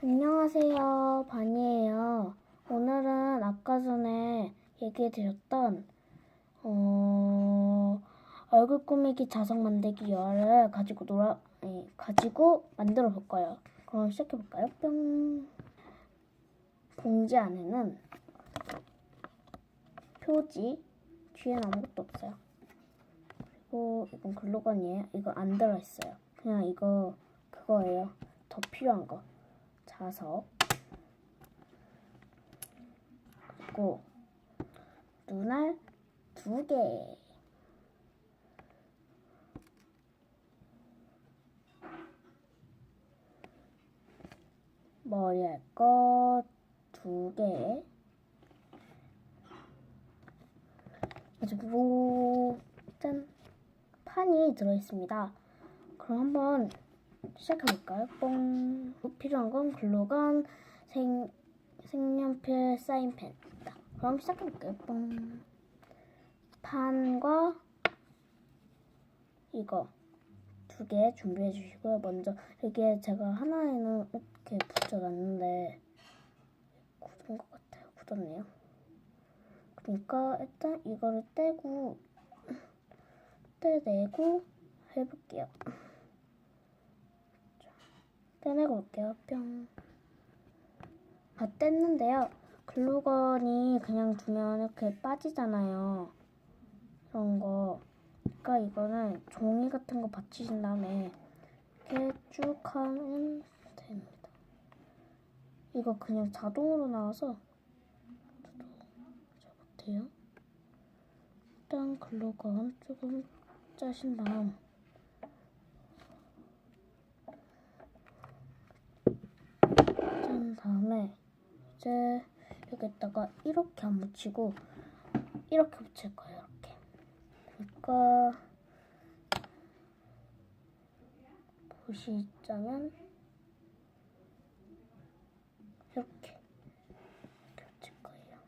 안녕하세요. 반이에요. 오늘은 아까 전에 얘기해 드렸던 어, 얼굴 꾸미기 자석 만들기 열을 가지고 놀아 아니, 가지고 만들어 볼 거예요. 그럼 시작해 볼까요? 뿅. 봉지 안에는 표지 뒤에는 아무것도 없어요. 그리고 이건 글루건이에요. 이거 안 들어 있어요. 그냥 이거 그거예요. 더 필요한 거. 자석 그리고 눈알 두 개. 머리 할거두 개. 그리고 짠 판이 들어 있습니다. 그럼 한번 시작해볼까요? 뽕. 필요한 건 글루건, 색, 색연필, 사인펜입니다. 그럼 시작해볼게요. 뽕. 판과 이거 두 개 준비해 주시고요. 먼저 여기에 제가 하나에는 이렇게 붙여놨는데 굳은 것 같아요. 굳었네요. 그러니까 일단 이거를 떼고 떼내고 해볼게요. 떼내고 올게요. 뿅. 다 뗐는데요. 글루건이 그냥 두면 이렇게 빠지잖아요. 그런 거. 그러니까 이거는 종이 같은 거 받치신 다음에 이렇게 쭉 하면 됩니다. 이거 그냥 자동으로 나와서 저도 잘 못해요. 일단 글루건 조금 짜신 다음 짠 다음에 이제 여기다가 이렇게 안 붙이고 이렇게 붙일 거예요. 이렇게. 그러니까 보시자면 이렇게 이렇게 붙일 거예요.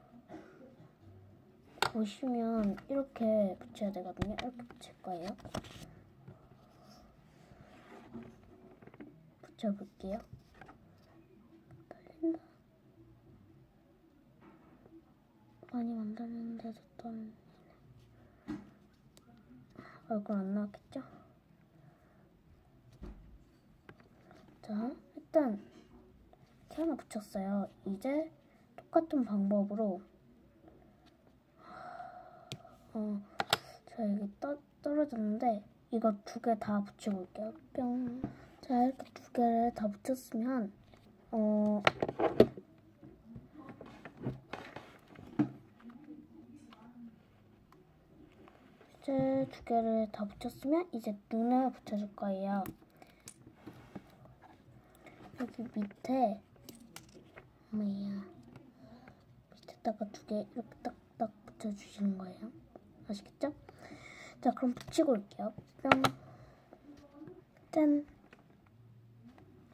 보시면 이렇게 붙여야 되거든요. 이렇게 붙일 거예요. 붙여볼게요. 떨린다. 많이 만들었는데도 떨리네. 얼굴 안 나왔겠죠? 자, 일단 이렇게 하나 붙였어요. 이제 똑같은 방법으로 어, 자 여기 떠, 떨어졌는데 이거 두 개 다 붙이고 올게요. 뿅. 자 이렇게 두 개를 다 붙였으면 어 이제 두 개를 다 붙였으면 이제 눈을 붙여줄 거예요. 여기 밑에 뭐야 밑에다가 두 개 이렇게 딱딱 붙여주시는 거예요. 아시겠죠? 자 그럼 붙이고 올게요. 뿅. 짠.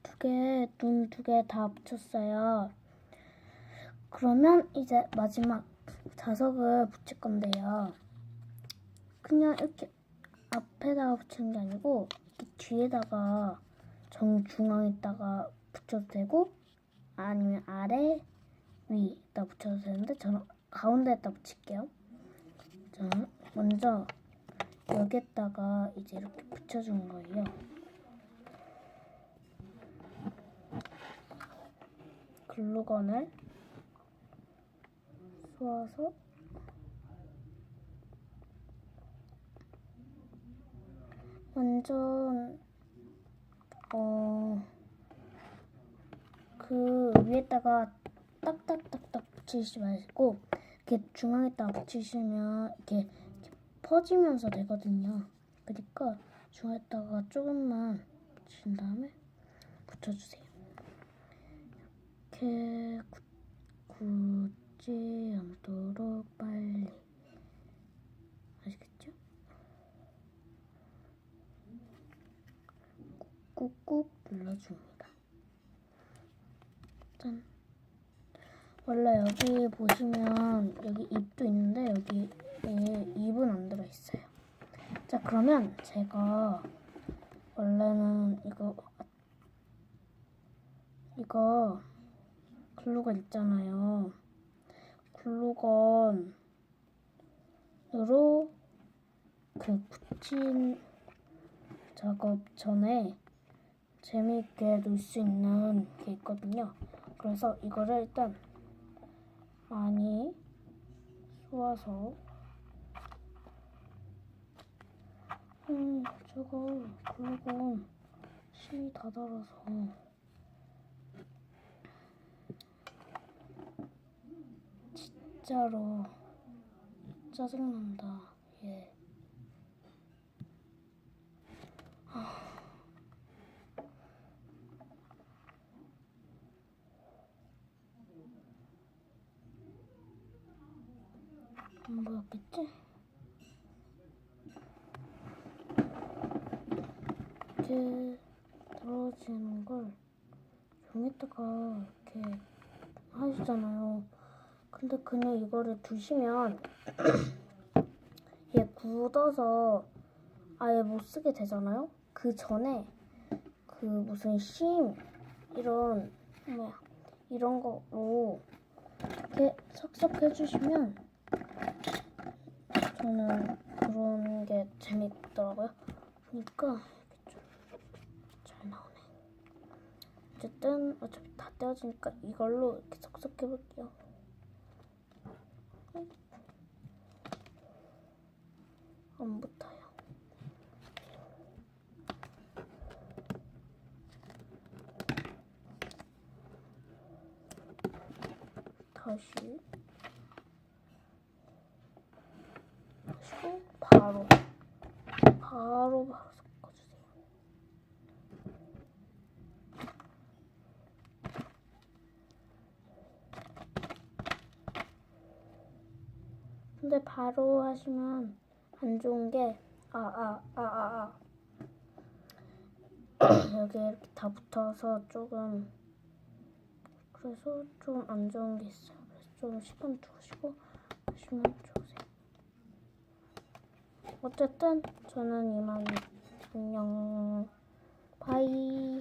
두 개, 눈 두 개 다 붙였어요. 그러면 이제 마지막 자석을 붙일 건데요. 그냥 이렇게 앞에다가 붙이는 게 아니고 이렇게 뒤에다가 정중앙에다가 붙여도 되고 아니면 아래 위에다 붙여도 되는데 저는 가운데에다 붙일게요. 자, 먼저 여기에다가 이제 이렇게 붙여주는 거예요. 글루건을 쏘아서 완전 어 그 위에다가 딱딱딱딱 붙이지 마시고 이렇게 중앙에다가 붙이시면 이렇게, 이렇게 퍼지면서 되거든요. 그러니까 중앙에다가 조금만 붙인 다음에 붙여주세요. 이렇게 굳- 굳지 않도록 빨리 아시겠죠? 꾹꾹 눌러줍니다. 짠. 원래 여기 보시면 여기 입도 있는데 여기 입은 안 들어 있어요. 자 그러면 제가 원래는 이거 이거 글루건 있잖아요. 글루건으로 그 붙인 작업 전에 재미있게 놀 수 있는 게 있거든요. 그래서 이거를 일단 많이 쏘아서 음 저거 글루건 심이 다 달아서 진짜로 짜증난다 얘 안 보였겠지? 이렇게 떨어지는 걸 종이다가 이렇게 하시잖아요. 근데 그냥 이거를 두시면 얘 굳어서 아예 못 쓰게 되잖아요. 그 전에 그 무슨 심 이런 뭐야 이런 거로 이렇게 삭삭 해주시면 저는 그런 게 재밌더라고요. 그러니까 이렇게 좀잘 나오네. 어쨌든 어차피 다 떼어지니까 이걸로 이렇게 삭삭 해볼게요. 안 붙어요. 다시 하시고 바로 바로 바로 섞어주세요. 근데 바로 하시면 안 좋은 게아아 아 아 아 여기 이렇게 다 붙어서 조금 그래서 좀 안 좋은 게 있어요. 그래서 좀 시간 두시고 하시면 좋으세요. 어쨌든 저는 이만 안녕. 바이